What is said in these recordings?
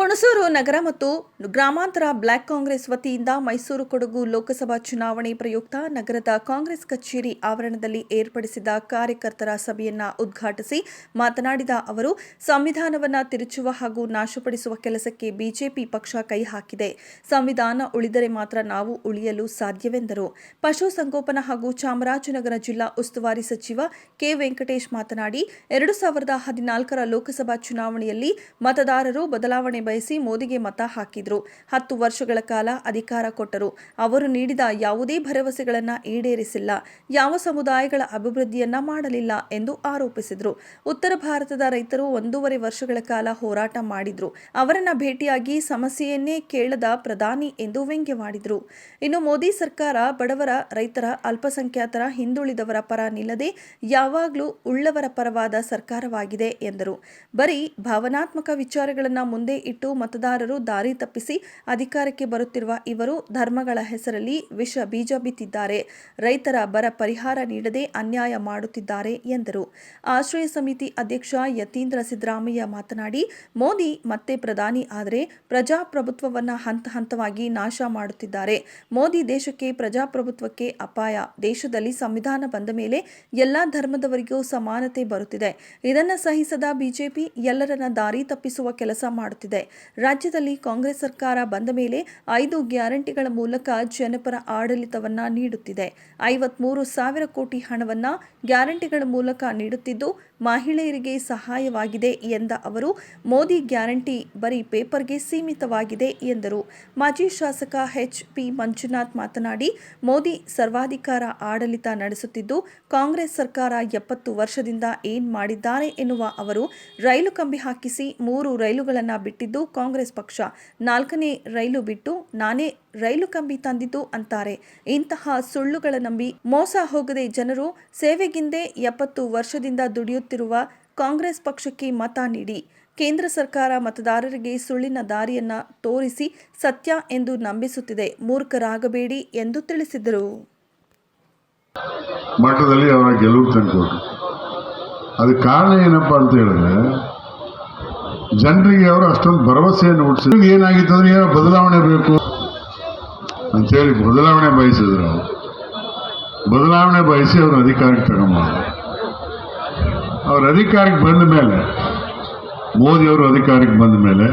ಹುಣಸೂರು ನಗರ ಮತ್ತು ಗ್ರಾಮಾಂತರ ಬ್ಲಾಕ್ ಕಾಂಗ್ರೆಸ್ ವತಿಯಿಂದ ಮೈಸೂರು ಕೊಡಗು ಲೋಕಸಭಾ ಚುನಾವಣೆ ಪ್ರಯುಕ್ತ ನಗರದ ಕಾಂಗ್ರೆಸ್ ಕಚೇರಿ ಆವರಣದಲ್ಲಿ ಏರ್ಪಡಿಸಿದ ಕಾರ್ಯಕರ್ತರ ಸಭೆಯನ್ನು ಉದ್ಘಾಟಿಸಿ ಮಾತನಾಡಿದ ಅವರು, ಸಂವಿಧಾನವನ್ನು ತಿರುಚುವ ಹಾಗೂ ನಾಶಪಡಿಸುವ ಕೆಲಸಕ್ಕೆ ಬಿಜೆಪಿ ಪಕ್ಷ ಕೈ ಹಾಕಿದೆ. ಸಂವಿಧಾನ ಉಳಿದರೆ ಮಾತ್ರ ನಾವು ಉಳಿಯಲು ಸಾಧ್ಯವೆಂದರು. ಪಶುಸಂಗೋಪನಾ ಹಾಗೂ ಚಾಮರಾಜನಗರ ಜಿಲ್ಲಾ ಉಸ್ತುವಾರಿ ಸಚಿವ ಕೆ. ವೆಂಕಟೇಶ್ ಮಾತನಾಡಿ, ಎರಡು ಸಾವಿರದ ಹದಿನಾಲ್ಕರ ಲೋಕಸಭಾ ಚುನಾವಣೆಯಲ್ಲಿ ಮತದಾರರು ಬದಲಾವಣೆ ಬಯಸಿ ಮೋದಿಗೆ ಮತ ಹಾಕಿದ್ರು. ಹತ್ತು ವರ್ಷಗಳ ಕಾಲ ಅಧಿಕಾರ ಕೊಟ್ಟರು. ಅವರು ನೀಡಿದ ಯಾವುದೇ ಭರವಸೆಗಳನ್ನು ಈಡೇರಿಸಿಲ್ಲ. ಯಾವ ಸಮುದಾಯಗಳ ಅಭಿವೃದ್ಧಿಯನ್ನ ಮಾಡಲಿಲ್ಲ ಎಂದು ಆರೋಪಿಸಿದರು. ಉತ್ತರ ಭಾರತದ ರೈತರು ಒಂದೂವರೆ ವರ್ಷಗಳ ಕಾಲ ಹೋರಾಟ ಮಾಡಿದ್ರು. ಅವರನ್ನ ಭೇಟಿಯಾಗಿ ಸಮಸ್ಯೆಯನ್ನೇ ಕೇಳದ ಪ್ರಧಾನಿ ಎಂದು ವ್ಯಂಗ್ಯವಾಡಿದರು ಇನ್ನು ಮೋದಿ ಸರ್ಕಾರ ಬಡವರ, ರೈತರ, ಅಲ್ಪಸಂಖ್ಯಾತರ, ಹಿಂದುಳಿದವರ ಪರ ನಿಲ್ಲದೆ ಯಾವಾಗಲೂ ಉಳ್ಳವರ ಪರವಾದ ಸರ್ಕಾರವಾಗಿದೆ ಎಂದರು. ಬರೀ ಭಾವನಾತ್ಮಕ ವಿಚಾರಗಳನ್ನು ಮುಂದೆ ಇಟ್ಟು ಮತದಾರರು ದಾರಿ ತಪ್ಪಿಸಿ ಅಧಿಕಾರಕ್ಕೆ ಬರುತ್ತಿರುವ ಇವರು ಧರ್ಮಗಳ ಹೆಸರಲ್ಲಿ ವಿಷ ಬೀಜ ಬಿತ್ತಿದ್ದಾರೆ ರೈತರ ಬರ ಪರಿಹಾರ ನೀಡದೆ ಅನ್ಯಾಯ ಮಾಡುತ್ತಿದ್ದಾರೆ ಎಂದರು. ಆಶ್ರಯ ಸಮಿತಿ ಅಧ್ಯಕ್ಷ ಯತೀಂದ್ರ ಸಿದ್ದರಾಮಯ್ಯ ಮಾತನಾಡಿ, ಮೋದಿ ಮತ್ತೆ ಪ್ರಧಾನಿ ಆದರೆ ಪ್ರಜಾಪ್ರಭುತ್ವವನ್ನ ಹಂತ ಹಂತವಾಗಿ ನಾಶ ಮಾಡುತ್ತಿದ್ದಾರೆ. ಮೋದಿ ದೇಶಕ್ಕೆ ಪ್ರಜಾಪ್ರಭುತ್ವಕ್ಕೆ ಅಪಾಯ. ದೇಶದಲ್ಲಿ ಸಂವಿಧಾನ ಬಂದ ಮೇಲೆ ಎಲ್ಲಾ ಧರ್ಮದವರಿಗೂ ಸಮಾನತೆ ಬರುತ್ತಿದೆ. ಇದನ್ನು ಸಹಿಸದ ಬಿಜೆಪಿ ಎಲ್ಲರನ್ನ ದಾರಿ ತಪ್ಪಿಸುವ ಕೆಲಸ ಮಾಡುತ್ತಿದೆ. ರಾಜ್ಯದಲ್ಲಿ ಕಾಂಗ್ರೆಸ್ ಸರ್ಕಾರ ಬಂದ ಮೇಲೆ ಐದು ಗ್ಯಾರಂಟಿಗಳ ಮೂಲಕ ಜನಪರ ಆಡಳಿತವನ್ನ ನೀಡುತ್ತಿದೆ. ಐವತ್ಮೂರು ಸಾವಿರ ಕೋಟಿ ಹಣವನ್ನ ಗ್ಯಾರಂಟಿಗಳ ಮೂಲಕ ನೀಡುತ್ತಿದ್ದು ಮಹಿಳೆಯರಿಗೆ ಸಹಾಯವಾಗಿದೆ ಎಂದ ಅವರು, ಮೋದಿ ಗ್ಯಾರಂಟಿ ಬರೀ ಪೇಪರ್ಗೆ ಸೀಮಿತವಾಗಿದೆ ಎಂದರು. ಮಾಜಿ ಶಾಸಕ ಎಚ್. ಪಿ. ಮಂಜುನಾಥ್ ಮಾತನಾಡಿ, ಮೋದಿ ಸರ್ವಾಧಿಕಾರ ಆಡಳಿತ ನಡೆಸುತ್ತಿದ್ದು, ಕಾಂಗ್ರೆಸ್ ಸರ್ಕಾರ ಎಪ್ಪತ್ತು ವರ್ಷದಿಂದ ಏನ್ ಮಾಡಿದ್ದಾರೆ ಎನ್ನುವ ಅವರು ರೈಲು ಕಂಬಿ ಹಾಕಿಸಿ ಮೂರು ರೈಲುಗಳನ್ನು ಬಿಟ್ಟಿದ್ದು ಕಾಂಗ್ರೆಸ್ ಪಕ್ಷ. ನಾಲ್ಕನೇ ರೈಲು ಬಿಟ್ಟು ನಾನೇ ರೈಲು ಕಂಬಿ ತಂದಿದ್ದು ಅಂತಾರೆ. ಇಂತಹ ಸುಳ್ಳುಗಳ ನಂಬಿ ಮೋಸ ಹೋಗದೆ ಜನರು ಸೇವೆಗಿಂದೆ ಎಪ್ಪತ್ತು ವರ್ಷದಿಂದ ದುಡಿಯುತ್ತಿರುವ ಕಾಂಗ್ರೆಸ್ ಪಕ್ಷಕ್ಕೆ ಮತ ನೀಡಿ, ಕೇಂದ್ರ ಸರ್ಕಾರ ಮತದಾರರಿಗೆ ಸುಳ್ಳಿನ ದಾರಿಯನ್ನ ತೋರಿಸಿ ಸತ್ಯ ಎಂದು ನಂಬಿಸುತ್ತಿದೆ. ಮೂರ್ಖರಾಗಬೇಡಿ ಎಂದು ತಿಳಿಸಿದರು. ಮಠದಲ್ಲಿ ಅವರ ಗೆಲುವು ತಂದುಕೊಟ್ರು. ಅದು ಕಾರಣ ಏನಪ್ಪಾ ಅಂತ ಹೇಳಿದ್ರೆ, ಜನರಿಗೆ ಅವರು ಅಷ್ಟೊಂದು ಭರವಸೆಯನ್ನು ಹುಟ್ಟಿಸಿದ್ರು ಏನಾಗಿತ್ತು ಅಂದ್ರೆ ಏನೋ ಬದಲಾವಣೆ ಬೇಕು ಅಂತೇಳಿ ಬದಲಾವಣೆ ಬಯಸಿದ್ರು ಬದಲಾವಣೆ ಬಯಸಿ ಅವರು ಅಧಿಕಾರಕ್ಕೆ ತಗೊಂಬಂದ್ರು ಅವ್ರ ಅಧಿಕಾರಕ್ಕೆ ಬಂದ ಮೇಲೆ ಮೋದಿಯವರು ಅಧಿಕಾರಕ್ಕೆ ಬಂದ ಮೇಲೆ,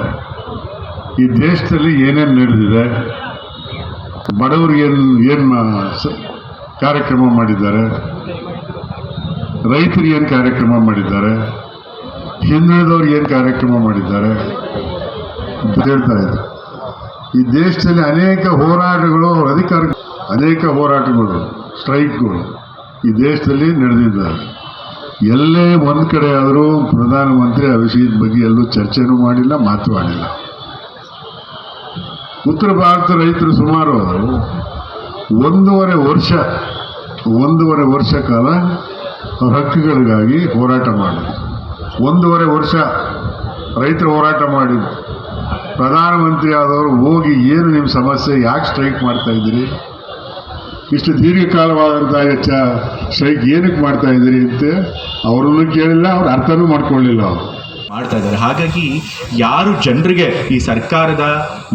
ಈ ದೇಶದಲ್ಲಿ ಏನೇನು ನಡೆದಿದೆ, ಬಡವರಿಗೆ ಏನು ಏನು ಕಾರ್ಯಕ್ರಮ ಮಾಡಿದ್ದಾರೆ, ರೈತರಿಗೆ ಏನು ಕಾರ್ಯಕ್ರಮ ಮಾಡಿದ್ದಾರೆ, ಹಿಂದುಳಿದವ್ರಿಗೆ ಏನು ಕಾರ್ಯಕ್ರಮ ಮಾಡಿದ್ದಾರೆ ಹೇಳ್ತಾ ಇದ್ದಾರೆ. ಈ ದೇಶದಲ್ಲಿ ಅನೇಕ ಹೋರಾಟಗಳು ಅವ್ರ ಅಧಿಕಾರ ಅನೇಕ ಹೋರಾಟಗಳು, ಸ್ಟ್ರೈಕ್ಗಳು ಈ ದೇಶದಲ್ಲಿ ನಡೆದಿದ್ದಾರೆ. ಎಲ್ಲೇ ಒಂದು ಕಡೆ ಆದರೂ ಪ್ರಧಾನಮಂತ್ರಿ ಆ ಬಗ್ಗೆ ಎಲ್ಲೂ ಚರ್ಚೆನೂ ಮಾಡಿಲ್ಲ, ಮಾತು ಆಡಿಲ್ಲ. ಉತ್ತರ ಭಾರತ ರೈತರು ಸುಮಾರು ಒಂದೂವರೆ ವರ್ಷ ಒಂದೂವರೆ ವರ್ಷ ಕಾಲ ಅವ್ರ ಹಕ್ಕುಗಳಿಗಾಗಿ ಹೋರಾಟ ಮಾಡಿದ್ರು. ಒಂದೂವರೆ ವರ್ಷ ರೈತರು ಹೋರಾಟ ಮಾಡಿದ್ರು. ಪ್ರಧಾನಮಂತ್ರಿ ಆದವರು ಹೋಗಿ ಏನು ನಿಮ್ಮ ಸಮಸ್ಯೆ, ಯಾಕೆ ಸ್ಟ್ರೈಕ್ ಮಾಡ್ತಾ ಇದ್ದೀರಿ? ಇಷ್ಟು ದೀರ್ಘಕಾಲವಾದಂಥ ಹೆಚ್ಚ ಸ್ಟ್ರೈಕ್ ಏನಕ್ಕೆ ಮಾಡ್ತಾ ಇದ್ದೀರಿ ಅಂತ ಅವರನ್ನು ಕೇಳಿಲ್ಲ, ಅವ್ರು ಅರ್ಥನೂ ಮಾಡ್ಕೊಳ್ಳಿಲ್ಲ ಅವರು. ಮಾಡ್ತಾ ಇದ್ದಾರೆ. ಹಾಗಾಗಿ ಯಾರು ಜನರಿಗೆ ಈ ಸರ್ಕಾರದ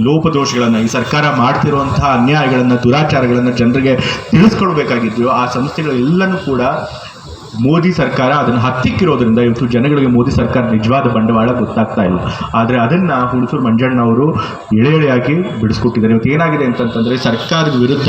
ಲೋಪದೋಷಗಳನ್ನು, ಈ ಸರ್ಕಾರ ಮಾಡ್ತಿರುವಂತಹ ಅನ್ಯಾಯಗಳನ್ನು, ದುರಾಚಾರಗಳನ್ನು ಜನರಿಗೆ ತಿಳಿಸ್ಕೊಡ್ಬೇಕಾಗಿದ್ದು ಆ ಸಂಸ್ಥೆಗಳೆಲ್ಲನೂ ಕೂಡ ಮೋದಿ ಸರ್ಕಾರ ಅದನ್ನು ಹತ್ತಿಕ್ಕಿರೋದ್ರಿಂದ ಇವತ್ತು ಜನಗಳಿಗೆ ಮೋದಿ ಸರ್ಕಾರ ನಿಜವಾದ ಬಂಡವಾಳ ಗೊತ್ತಾಗ್ತಾ ಇಲ್ಲ. ಆದರೆ ಅದನ್ನು ಹುಣಸೂರು ಮಂಜಣ್ಣ ಅವರು ಎಳೆ ಎಳೆಯಾಗಿ ಬಿಡಿಸ್ಕೊಟ್ಟಿದ್ದಾರೆ. ಇವತ್ತು ಏನಾಗಿದೆ ಅಂತಂತಂದರೆ ಸರ್ಕಾರದ ವಿರುದ್ಧ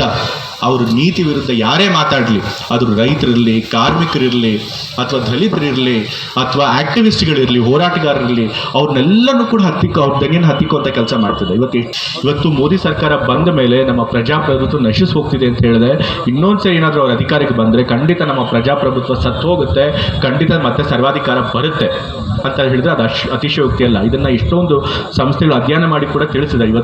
ಅವ್ರ ನೀತಿ ವಿರುದ್ಧ ಯಾರೇ ಮಾತಾಡಲಿ, ಅದು ರೈತರಿರಲಿ, ಕಾರ್ಮಿಕರಿರಲಿ, ಅಥವಾ ದಲಿತರಿರಲಿ, ಅಥವಾ ಆಕ್ಟಿವಿಸ್ಟ್ಗಳಿರಲಿ, ಹೋರಾಟಗಾರರಿರಲಿ, ಅವ್ರನ್ನೆಲ್ಲನೂ ಕೂಡ ಹತ್ತಿಕ್ಕೋ, ಅವ್ರ ದನಿಯನ್ನು ಹತ್ತಿಕ್ಕುವಂಥ ಕೆಲಸ ಮಾಡ್ತಿದೆ. ಇವತ್ತು ಇವತ್ತು ಮೋದಿ ಸರ್ಕಾರ ಬಂದ ಮೇಲೆ ನಮ್ಮ ಪ್ರಜಾಪ್ರಭುತ್ವ ನಶಿಸಿ ಹೋಗ್ತಿದೆ ಅಂತ ಹೇಳಿದ್ರೆ ಇನ್ನೊಂದ್ಸರಿ ಏನಾದರೂ ಅವ್ರ ಅಧಿಕಾರಕ್ಕೆ ಬಂದರೆ ಖಂಡಿತ ನಮ್ಮ ಪ್ರಜಾಪ್ರಭುತ್ವ ಸತ್ತು ಹೋಗುತ್ತೆ ಖಂಡಿತ ಮತ್ತೆ ಸರ್ವಾಧಿಕಾರ ಬರುತ್ತೆ ಅಂತ ಹೇಳಿದ್ರೆ ಅದು ಅಶ್ ಅತಿಶಯೋಕ್ತಿ ಅಲ್ಲ. ಇದನ್ನು ಇಷ್ಟೊಂದು ಸಂಸ್ಥೆಗಳು ಅಧ್ಯಯನ ಮಾಡಿ ಕೂಡ ತಿಳಿಸಿದೆ. ಇವತ್ತು